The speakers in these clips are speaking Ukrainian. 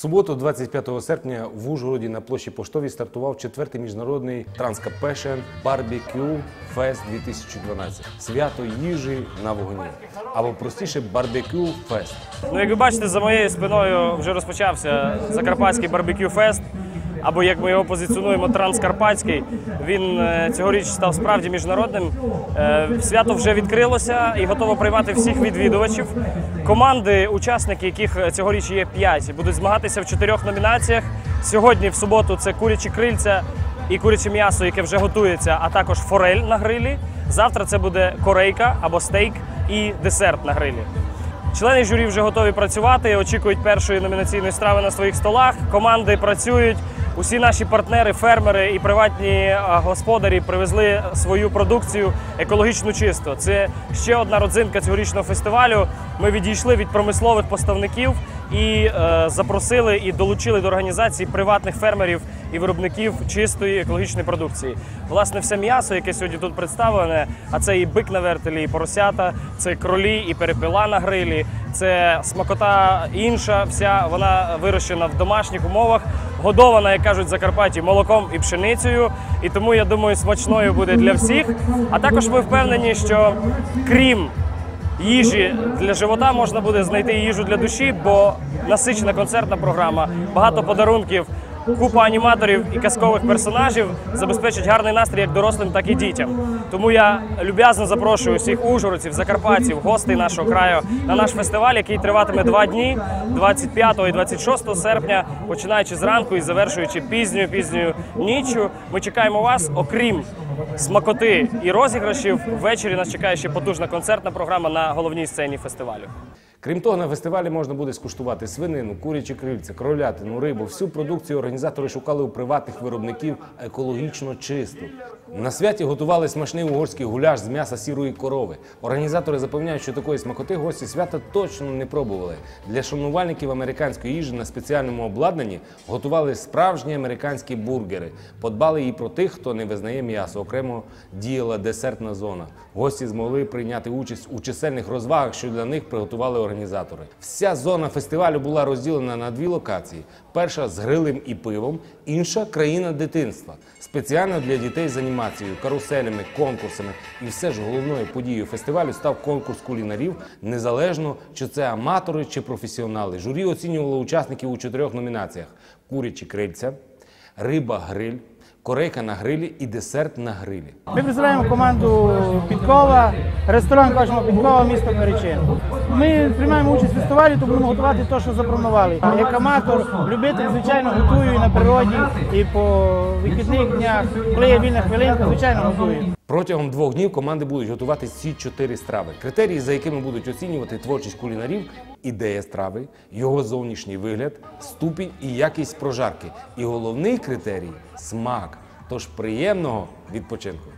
суботу, 25 серпня, в Ужгороді на площі Поштовій стартував четвертий міжнародний Транскапешен Барбекю Фест 2012. Свято їжі на вогні. Або простіше барбекю фест. Ну, як ви бачите, за моєю спиною вже розпочався Закарпатський барбекю фест. Або як ми його позиціонуємо, транскарпатський. Він е, цьогоріч став справді міжнародним. Е, Свято вже відкрилося і готово приймати всіх відвідувачів. Команди, учасники, яких е, цьогоріч є 5, будуть змагатися в чотирьох номінаціях. Сьогодні, в суботу, це курячі крильця і куряче м'ясо, яке вже готується, а також форель на грилі. Завтра це буде корейка або стейк і десерт на грилі. Члени журі вже готові працювати, очікують першої номінаційної страви на своїх столах. Команди працюють. Усі наші партнери, фермери і приватні господарі привезли свою продукцію екологічно чисто. Це ще одна родзинка цьогорічного фестивалю. Ми відійшли від промислових поставників і е, запросили і долучили до організації приватних фермерів і виробників чистої екологічної продукції. Власне, все м'ясо, яке сьогодні тут представлене, а це і бик на вертелі, і поросята, це кролі, і перепила на грилі, це смакота інша, вся вона вирощена в домашніх умовах, годована, як кажуть Закарпатті, молоком і пшеницею. І тому я думаю, смачною буде для всіх. А також ми впевнені, що крім їжі для живота можна буде знайти їжу для душі, бо насичена концертна програма, багато подарунків, купа аніматорів і казкових персонажів забезпечать гарний настрій як дорослим, так і дітям. Тому я люб'язно запрошую всіх ужгородців, закарпатців, гостей нашого краю на наш фестиваль, який триватиме два дні 25 і 26 серпня, починаючи зранку і завершуючи пізньою пізньою ніччю. Ми чекаємо вас, окрім смакоти і розіграшів. Ввечері нас чекає ще потужна концертна програма на головній сцені фестивалю. Крім того, на фестивалі можна буде скуштувати свинину, курячі крильця, кролятину, рибу. Всю продукцію організатори шукали у приватних виробників екологічно чисту. На святі готували смачний угорський гуляш з м'яса сірої корови. Організатори запевняють, що такої смакоти гості свята точно не пробували. Для шанувальників американської їжі на спеціальному обладнанні готували справжні американські бургери. Подбали і про тих, хто не визнає м'ясо. Окремо діяла десертна зона. Гості змогли прийняти участь у чисельних розвагах, що для них приготували організатори. Вся зона фестивалю була розділена на дві локації: перша з грилем і пивом, інша країна дитинства. Спеціально для дітей з анімацією, каруселями, конкурсами. І все ж головною подією фестивалю став конкурс кулінарів, незалежно чи це аматори чи професіонали. Журі оцінювало учасників у чотирьох номінаціях: курячі крильця, риба гриль, корейка на грилі і десерт на грилі. Ми представляємо команду Підкова, ресторан кажемо Підкова, місто Перечин. Ми приймаємо участь в фестивалі, то будемо готувати те, що запланували. Як аматор, любитель, звичайно, готую і на природі, і по вихідних днях, коли є вільна хвилинка, звичайно, готую. Протягом двох днів команди будуть готувати ці чотири страви. Критерії, за якими будуть оцінювати творчість кулінарів, ідея страви, його зовнішній вигляд, ступінь і якість прожарки. І головний критерій смак. Тож приємного відпочинку.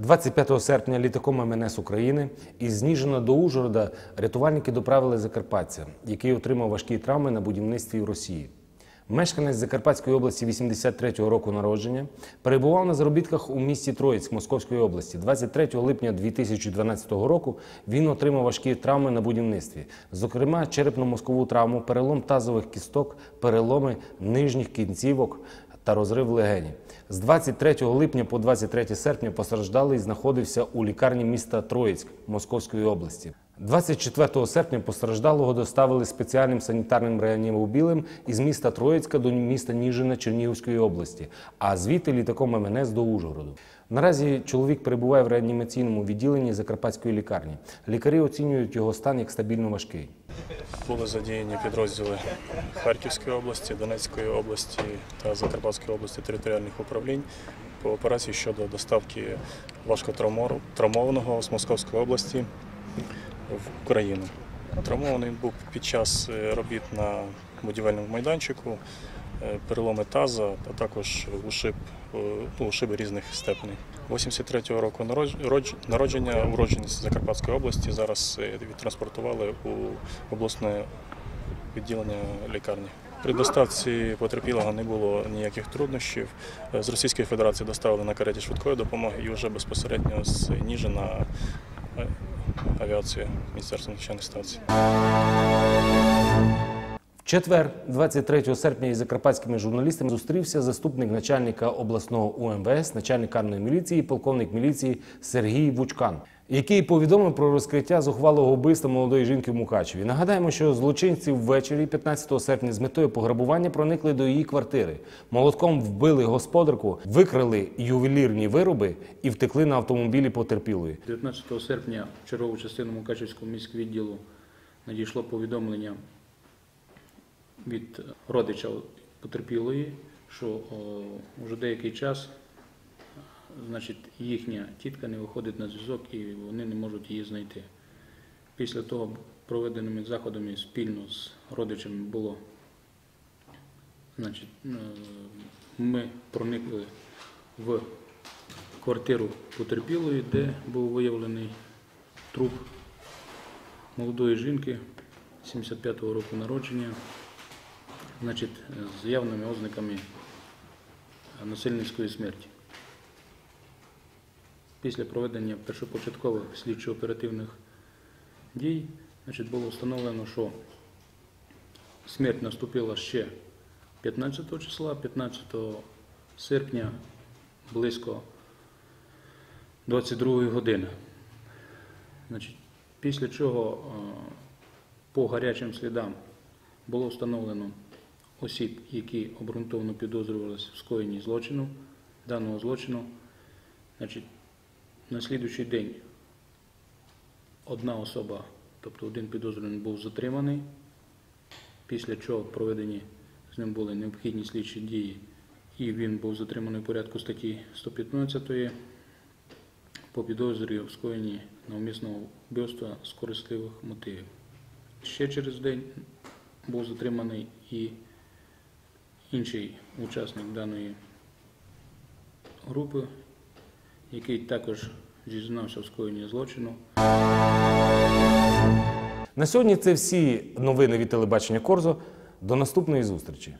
25 серпня літаком МНС України із Ніжина до Ужгорода рятувальники доправили закарпатця, який отримав важкі травми на будівництві в Росії. Мешканець Закарпатської області 83-го року народження перебував на заробітках у місті Троїцьк Московської області. 23 липня 2012 року він отримав важкі травми на будівництві, зокрема черепно-мозкову травму, перелом тазових кісток, переломи нижніх кінцівок та розрив легені. З 23 липня по 23 серпня постраждалий знаходився у лікарні міста Троїцьк Московської області. 24 серпня постраждалого доставили спеціальним санітарним реанімобілем із міста Троїцька до міста Ніжина Чернігівської області, а звідти літаком МНС до Ужгороду. Наразі чоловік перебуває в реанімаційному відділенні Закарпатської лікарні. Лікарі оцінюють його стан як стабільно важкий. Були задіяні підрозділи Харківської області, Донецької області та Закарпатської області територіальних управлінь по операції щодо доставки важкотравмованого з Московської області в Україну. Травмований був під час е, робіт на будівельному майданчику, е, переломи таза, а також ушиб, е, ну, ушиби різних степеней. 83-го року народження, уродженець Закарпатської області. Зараз відтранспортували у обласне відділення лікарні. При доставці потерпілого не було ніяких труднощів. З Російської Федерації доставили на кареті швидкої допомоги і вже безпосередньо з Ніжина авіація Міністерства надзвичайних ситуацій. четвер, 23 серпня, із закарпатськими журналістами зустрівся заступник начальника обласного УМВС, начальник карної міліції, полковник міліції Сергій Вучкан, який повідомив про розкриття зухвалого вбивства молодої жінки в Мукачеві. Нагадаємо, що злочинці ввечері 15 серпня з метою пограбування проникли до її квартири. Молотком вбили господарку, викрали ювелірні вироби і втекли на автомобілі потерпілої. 19 серпня в чергову частину Мукачевського міськвідділу надійшло повідомлення від родича потерпілої, що о, вже деякий час значить, їхня тітка не виходить на зв'язок і вони не можуть її знайти. Після того проведеними заходами спільно з родичами було значить, е, ми проникли в квартиру потерпілої, де був виявлений труп молодої жінки 75-го року народження, значить, з явними ознаками насильницької смерті. Після проведення першопочаткових слідчо-оперативних дій значить, було встановлено, що смерть наступила ще 15 числа, 15 серпня близько 22 години. Значить, після чого е, по гарячим слідам було встановлено осіб, які обґрунтовано підозрювалися в скоєнні злочину, даного злочину. Значить, на слідуючий день одна особа, тобто один підозрюваний, був затриманий, після чого проведені з ним були необхідні слідчі дії, і він був затриманий у порядку статті 115 по підозрі в скоєнні навмисного вбивства з корисливих мотивів. Ще через день був затриманий і інший учасник даної групи, який також зізнався в скоєнні злочину. На сьогодні це всі новини від телебачення Корзо. До наступної зустрічі.